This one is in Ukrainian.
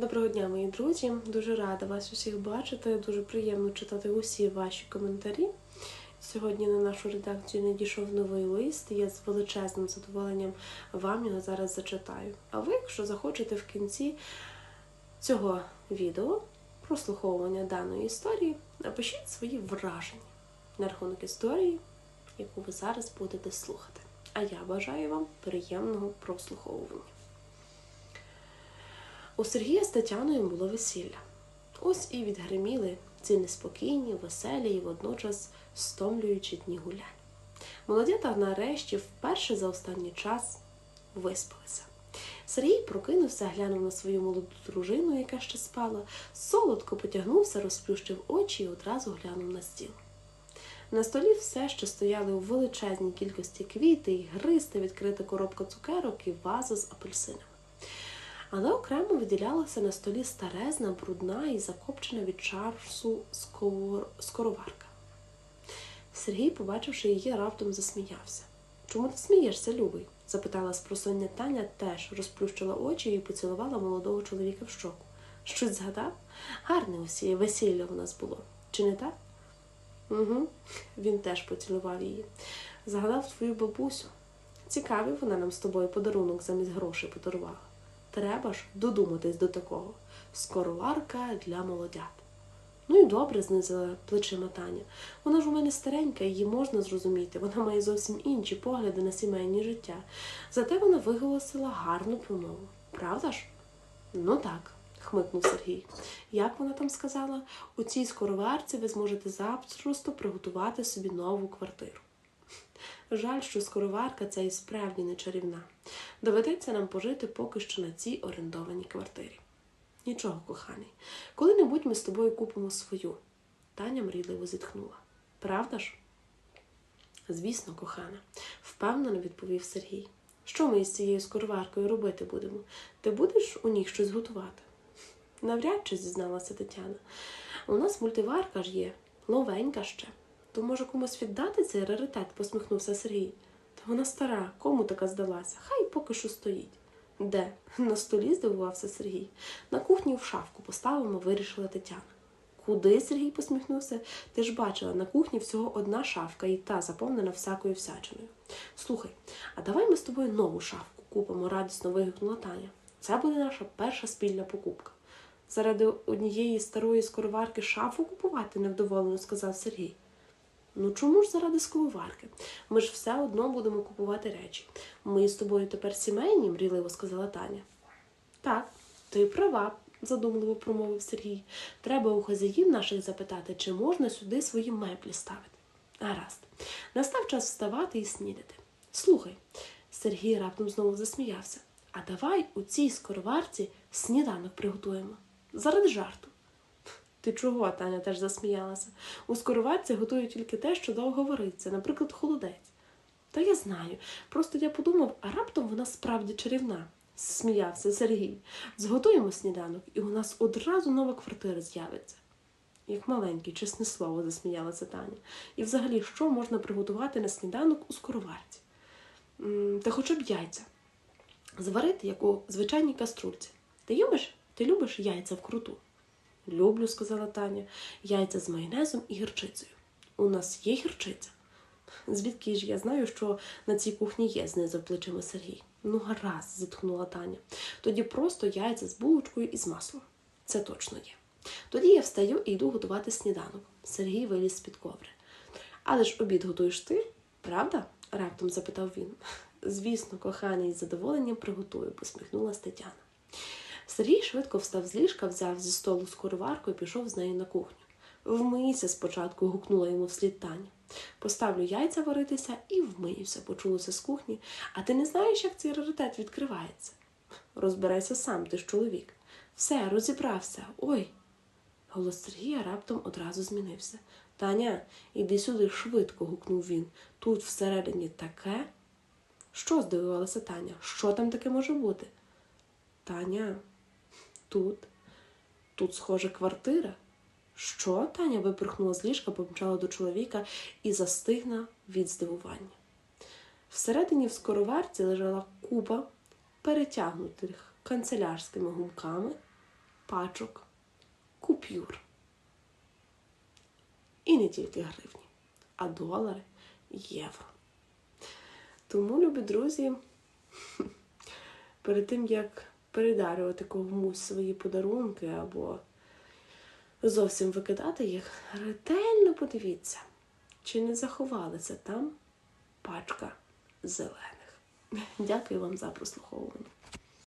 Доброго дня, мої друзі. Дуже рада вас усіх бачити. Дуже приємно читати усі ваші коментарі. Сьогодні на нашу редакцію надійшов новий лист. Я з величезним задоволенням вам його зараз зачитаю. А ви, якщо захочете в кінці цього відео прослуховування даної історії, напишіть свої враження на рахунок історії, яку ви зараз будете слухати. А я бажаю вам приємного прослуховування. У Сергія з Тетяною було весілля. Ось і відгриміли ці неспокійні, веселі і водночас стомлюючі дні гулянь. Молодята нарешті вперше за останній час виспалися. Сергій прокинувся, глянув на свою молоду дружину, яка ще спала, солодко потягнувся, розплющив очі і одразу глянув на стіл. На столі все ще стояли у величезній кількості квіти, і гриста, відкрита коробка цукерок і ваза з апельсинами. Але окремо виділялася на столі старезна, брудна і закопчена від скор... скороварка. Сергій, побачивши її, раптом засміявся. Чому ти смієшся, любий? запитала спросоння Таня, теж розплющила очі і поцілувала молодого чоловіка в щоку. Щось згадав? Гарне усі весілля у нас було. Чи не так? Угу, він теж поцілував її. Згадав твою бабусю. Цікавий вона нам з тобою подарунок замість грошей подарувала. Треба ж додуматись до такого. Скороварка для молодят. Ну і добре, знизила плечима Таня. Вона ж у мене старенька, її можна зрозуміти. Вона має зовсім інші погляди на сімейні життя. Зате вона виголосила гарну промову. Правда ж? Ну так, хмикнув Сергій. Як вона там сказала, у цій скороварці ви зможете запросто приготувати собі нову квартиру. Жаль, що скороварка ця і справді не чарівна. Доведеться нам пожити поки що на цій орендованій квартирі. Нічого, коханий, коли-небудь ми з тобою купимо свою. Таня мрійливо зітхнула. Правда ж? Звісно, кохана, впевнено відповів Сергій. Що ми із цією скороваркою робити будемо? Ти будеш у ній щось готувати? Навряд чи зізналася Тетяна. У нас мультиварка ж є, новенька ще. То може комусь віддати цей раритет, посміхнувся Сергій. Вона стара, кому така здалася? Хай поки що стоїть. Де? На столі здивувався Сергій. На кухні в шафку поставимо, вирішила Тетяна. Куди? Сергій посміхнувся. Ти ж бачила, на кухні всього одна шафка, і та заповнена всякою всячиною. Слухай, а давай ми з тобою нову шафку купимо, радісно вигукнула Таня. Це буде наша перша спільна покупка. Заради однієї старої скороварки шафу купувати, невдоволено сказав Сергій. Ну чому ж заради сковорарки? Ми ж все одно будемо купувати речі. Ми з тобою тепер сімейні, мрійливо сказала Таня. Так, ти права, задумливо промовив Сергій. Треба у хазяїв наших запитати, чи можна сюди свої меблі ставити. Гаразд, настав час вставати і снідати. Слухай, Сергій раптом знову засміявся. А давай у цій скороварці сніданок приготуємо. Заради жарту. Ти чого? Таня теж засміялася. У скороварці готують тільки те, що довго вариться, наприклад, холодець. Та я знаю. Просто я подумав, а раптом вона справді чарівна, сміявся Сергій. Зготуємо сніданок, і у нас одразу нова квартира з'явиться. Як маленький, чесне слово, засміялася Таня. І взагалі, що можна приготувати на сніданок у скороварці? Та хоча б яйця. Зварити, як у звичайній каструльці. Ти любиш? Ти любиш яйця вкруту? Люблю, сказала Таня, яйця з майонезом і гірчицею. У нас є гірчиця. Звідки ж я знаю, що на цій кухні є, знизав плечима Сергій. Ну, гаразд, зітхнула Таня. Тоді просто яйця з булочкою і з маслом. Це точно є. Тоді я встаю і йду готувати сніданок. Сергій виліз з-під коври. Але ж обід готуєш ти, правда? раптом запитав він. Звісно, коханий, з задоволенням приготую, посміхнулася Тетяна. Сергій швидко встав з ліжка, взяв зі столу скороварку і пішов з нею на кухню. Вмийся спочатку, гукнула йому вслід Таня. Поставлю яйця варитися і вмиюся, почулося з кухні. А ти не знаєш, як цей раритет відкривається? Розбирайся сам, ти ж чоловік. Все, розібрався. Ой. Голос Сергія раптом одразу змінився. Таня, іди сюди швидко, гукнув він. Тут всередині таке. Що? здивувалася Таня. Що там таке може бути? Таня, тут, тут, схоже, квартира. Що? Таня випорхнула з ліжка, помчала до чоловіка і застигна від здивування. Всередині в скороварці лежала купа перетягнутих канцелярськими гумками пачок купюр. І не тільки гривні, а долари, євро. Тому, любі друзі, перед тим як передарювати комусь свої подарунки або зовсім викидати їх, ретельно подивіться, чи не заховалася там пачка зелених. Дякую вам за прослуховування.